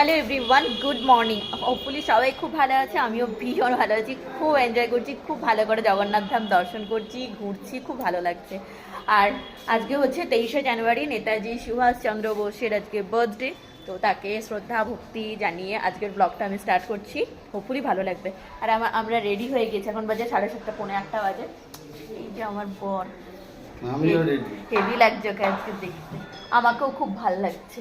Hello everyone good morning hopefully সবাই খুব ভালো আছে, আমিও ভীষণ ভালো আছি। খুব এনজয় করছি, খুব ভালো করে জগন্নাথ ধাম দর্শন করছি, ঘুরছি, খুব ভালো লাগছে। আর আজকে হচ্ছে তেইশে জানুয়ারি, নেতাজি সুভাষচন্দ্র বোসের আজকে বার্থডে তো তাকে শ্রদ্ধা, ভক্তি জানিয়ে আজকের ব্লগটা আমি স্টার্ট করছি। হোপফুলি ভালো লাগবে। আর আমার রেডি হয়ে গেছি। এখন বাজে সাড়ে সাতটা, পৌনে আটটা বাজে। এই যে আমার বর। আমিও রেডি হেভি লাগছে ওকে আজকে দেখতে। আমাকেও খুব ভালো লাগছে।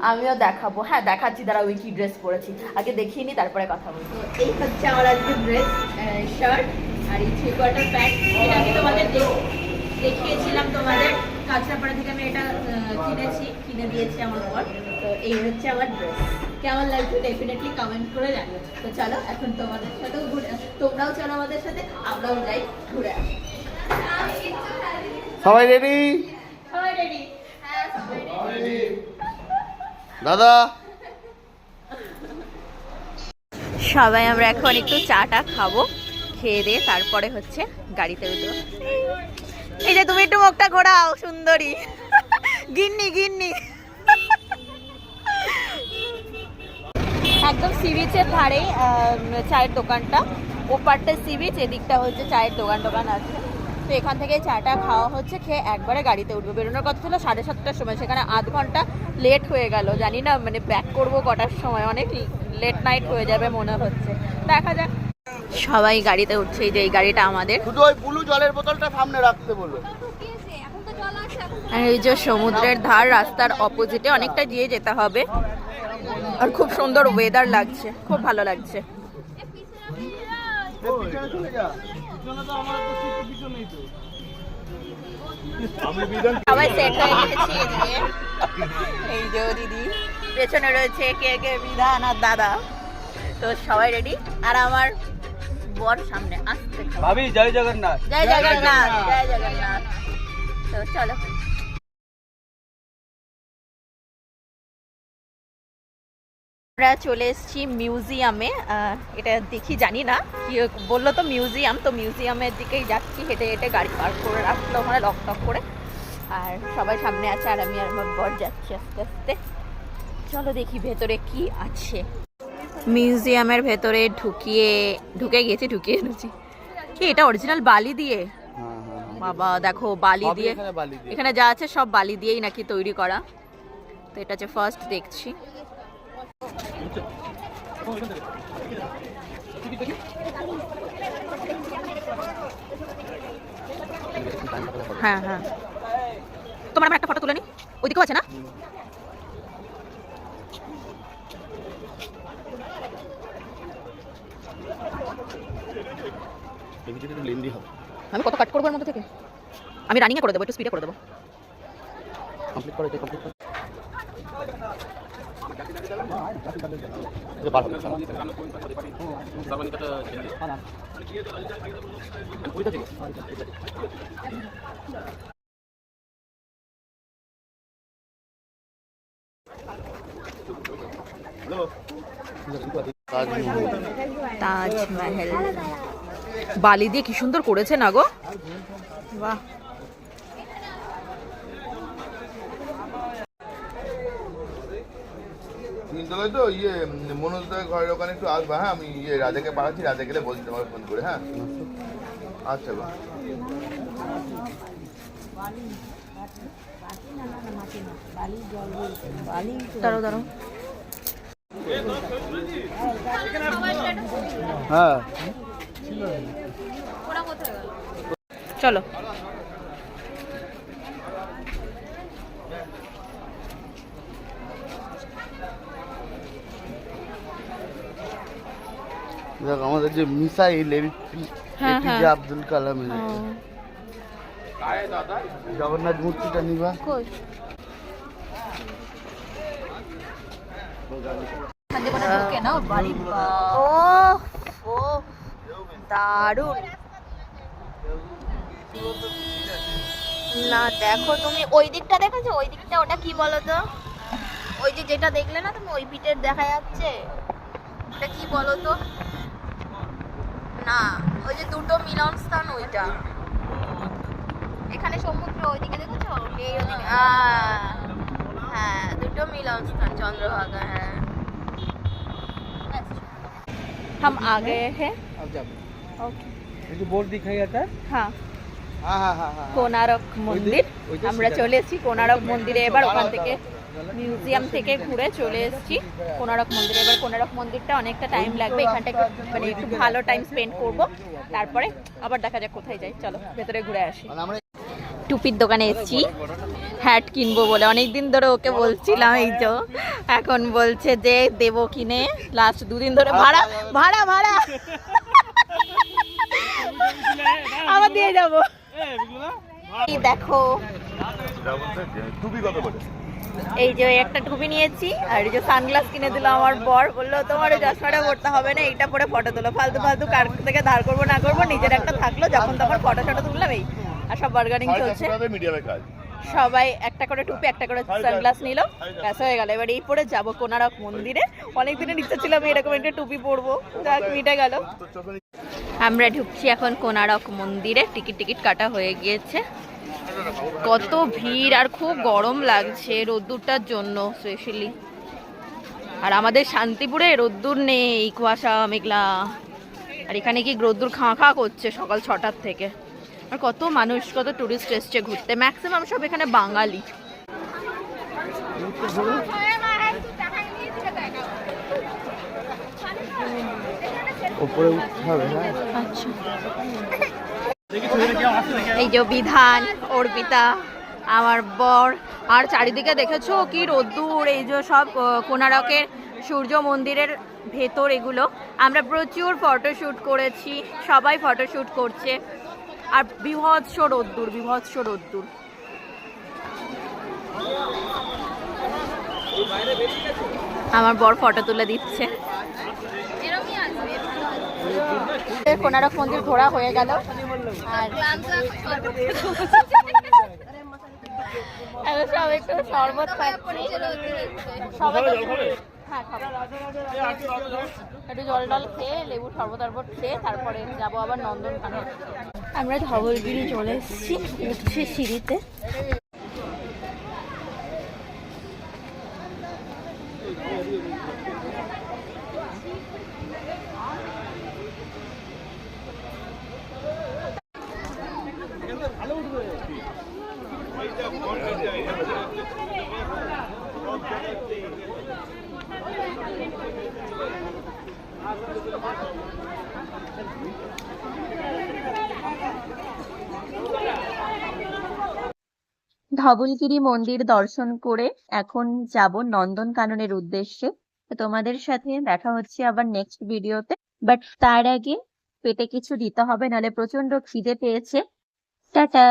আমিও দেখাবো। হ্যাঁ দেখাচ্ছি দাঁড়া ওই কি ড্রেস পরেছি। আগে দেখিয়ে নি তারপরে কথা বলব। এই হচ্ছে আমার আজকে ড্রেস শার্ট আর এই থ্রি কোয়ার্টার প্যান্ট এটা আমি তোমাদের দেখ- দেখিয়েছিলাম তোমাদের। কাঁচরাপাড়া থেকে আমি এটা কিনেছি কিনে দিয়েছি আমার পর তো এই হচ্ছে আমার ড্রেস কেমন লাগছে ডেফিনেটলি কমেন্ট করে জানিও। তো চলো এখন তোমাদের সাথেও ঘুরে তোমরাও চলো আমাদের সাথে আমরাও যাই ঘুরে আসি। সবাই রেডি হ্যাঁ দাদা? সবাই আমরা এখন একটু চাটা খাব খেয়ে দিয়ে তারপরে হচ্ছে গাড়িতে উঠবো। এই যে তুমি একটু মুখটা ঘোরাও সুন্দরী। গিন্নি গিন্নি। একদম সি বিচের ধারে চায়ের দোকানটা। ওপারটা সি বিচ এদিকটা হচ্ছে চায়ের দোকান টোকান আছে। তো এখান থেকে চাটা খাওয়া হচ্ছে খেয়ে একবারে গাড়িতে উঠবো। বেরোনোর কথা ছিল সাড়ে সাতটার সময় সেখানে আধ ঘণ্টা লেট হয়ে গেল। জানি না মানে ব্যাক করব কটার সময় অনেক লেট নাইট হয়ে যাবে মনে হচ্ছে। দেখা যাক। সবাই গাড়িতে উঠছে এই যে এই গাড়িটা আমাদের। শুধু ওই ব্লু জলের বোতলটা সামনে রাখতে বলবে আর এই যে সমুদ্রের ধার রাস্তার অপোজিটে অনেকটা গিয়ে যেতে হবে। আর খুব সুন্দর ওয়েদার লাগছে খুব ভালো লাগছে। সবাই সেট হয়ে গেছি এই যে দিদি। পেছনে রয়েছে কে কে? বিধান আর দাদা। তো সবাই রেডি আর আমার বর সামনে আসতে ভাবি জয় জগন্নাথ। জয় জগন্নাথ জয় জগন্নাথ। তো চলো। আমরা চলে এসেছি মিউজিয়ামে। এটা দেখি জানি না। কি বলল তো মিউজিয়াম। তো মিউজিয়ামের দিকেই যাচ্ছি হেঁটে হেঁটে গাড়ি পার্ক করে রাখল ওখানে লক টক করে। আর সবাই সামনে আছে আর আমি আর আমার বর যাচ্ছি আস্তে আস্তে। চলো দেখি ভেতরে কি আছে। মিউজিয়ামের ভেতরে ঢুকিয়ে ঢুকে গেছি ঢুকিয়ে এনেছি। কি এটা অরিজিনাল বালি দিয়ে? হ্যাঁ হ্যাঁ বাবা দেখো বালি দিয়ে। এখানে বালি দিয়ে। এখানে যা আছে সব বালি দিয়েই নাকি তৈরি করা। তো এটা হচ্ছে ফার্স্ট দেখছি। হ্যাঁ হ্যাঁ। তোমার আমার একটা ফটো তুলে নি? ওইদিকেও আছে না? আমি কত কাট করব মধ্যে থেকে? আমি রানিংয়ে করে দেবো, একটু স্পিডে করে দেবো। কমপ্লিট করে কমপ্লিট তাজমহল। বালি দিয়ে কি সুন্দর করেছে না গো? বাহ। তিনতলায় তো ইয়ে মনোজদার ঘরের ওখানে একটু আসবা হ্যাঁ? আমি ইয়ে রাজাকে পাঠাচ্ছি রাজা গেলে বলছি তোমাকে ফোন করে হ্যাঁ? আচ্ছা দাঁড়ো দাঁড়ো হ্যাঁ। চলো। দেখ আমাদের যে মিসাইল হ্যাঁ, এপিজে হ্যাঁ। আব্দুল কালামের জগন্নাথ মূর্তিটা নিবা। ও ও দারুণ না দেখো তুমি ওই দিকটা দেখেছ? ওই দিকটা ওটা কি বলো তো ওই যে যেটা দেখলে না তুমি ওই পিঠের দেখা যাচ্ছে? ওটা কি বলো তো না ওই যে দুটো মিলন স্থান ওইটা। এখানে সমুদ্র ওইদিকে দেখেছ? এই ওদিকে হ্যাঁ দুটো মিলন স্থান চন্দ্রভাগা হ্যাঁ। हम आ गए हैं अब जाओ ओके जो बोर्ड दिखाया था हाँ কোনারক মন্দির। আমরা চলে এসেছি কোনারক মন্দিরে এবার ওখান থেকে মিউজিয়াম থেকে ঘুরে চলে এসেছি। কোনারক মন্দিরে। এবার কোনারক মন্দিরটা অনেকটা টাইম লাগবে। এখানটা একটু মানে একটু ভালো টাইম স্পেন্ড করব। তারপরে আবার দেখা যাক কোথায় যাই। চলো, ভেতরে ঘুরে আসি। টুপির দোকানে এসেছি। হ্যাট কিনবো বলে। অনেকদিন ধরে ওকে বলছিলাম, এই তো এখন বলছে যে দেবো কিনে। লাস্ট দুদিন ধরে, ভাড়া ভাড়া ভাড়া। আবার দিয়ে যাব। দেখো। এই যে একটা টুপি নিয়েছি আর এই যে সানগ্লাস কিনে দিল আমার বর বলল তোমার ওই চশমাটা পড়তে হবে না এইটা পরে ফটো তোলো। ফালতু ফালতু কার থেকে ধার করব না করব নিজের একটা থাকল যখন তখন ফটো ফটো তুললাম এই আর সব বার্গারিং চলছে। সবাই একটা করে টুপি একটা করে সানগ্লাস নিল ব্যাস হয়ে গেল। এবার এই পরে যাব কোনারক মন্দিরে। অনেক দিনের ইচ্ছা ছিল আমি এরকম একটা টুপি পরবো। যাক মিটে গেল। আমরা ঢুকছি এখন কোনারক মন্দিরে। টিকিট টিকিট কাটা হয়ে গিয়েছে। কত ভিড় আর খুব গরম লাগছে রোদ্দুরটার জন্য স্পেশালি। আর আমাদের শান্তিপুরে রোদ্দুর নেই কুয়াশা মেঘলা। আর এখানে কি রোদ্দুর খাঁ খাঁ করছে সকাল ছটার থেকে? আর কত মানুষ কত টুরিস্ট এসছে ঘুরতে। ম্যাক্সিমাম সব এখানে বাঙালি। উপরে উঠতে হবে হ্যাঁ। আচ্ছা। এই যে বিধান, অর্পিতা, আমার বর। আর চারিদিকে দেখেছ কি রোদ্দুর, এই যে সব কোনারকের সূর্য মন্দিরের ভেতর এগুলো। আমরা প্রচুর ফটোশ্যুট করেছি, সবাই ফটোশ্যুট করছে। আর বিভৎস রোদ্দুর বিভৎস রোদ্দুর। আমার বর ফটো তুলে দিচ্ছে। কোনারক মন্দির ঘোরা হয়ে গেল। আর সব একটু শরবত সবাই হ্যাঁ একটু জল টল খেয়ে, লেবু শরবত টরবত খেয়ে তারপরে যাব আবার নন্দনকানন। আমরা ধবলগিরি চলে এসেছি, উঠছি সিঁড়িতে। ধবলগিরি মন্দির দর্শন করে এখন যাব নন্দনকাননের উদ্দেশ্যে। তোমাদের সাথে দেখা হচ্ছে আবার নেক্সট ভিডিওতে বাট তার আগে পেটে কিছু দিতে হবে, নাহলে প্রচণ্ড খিদে পেয়েছে। টাটা!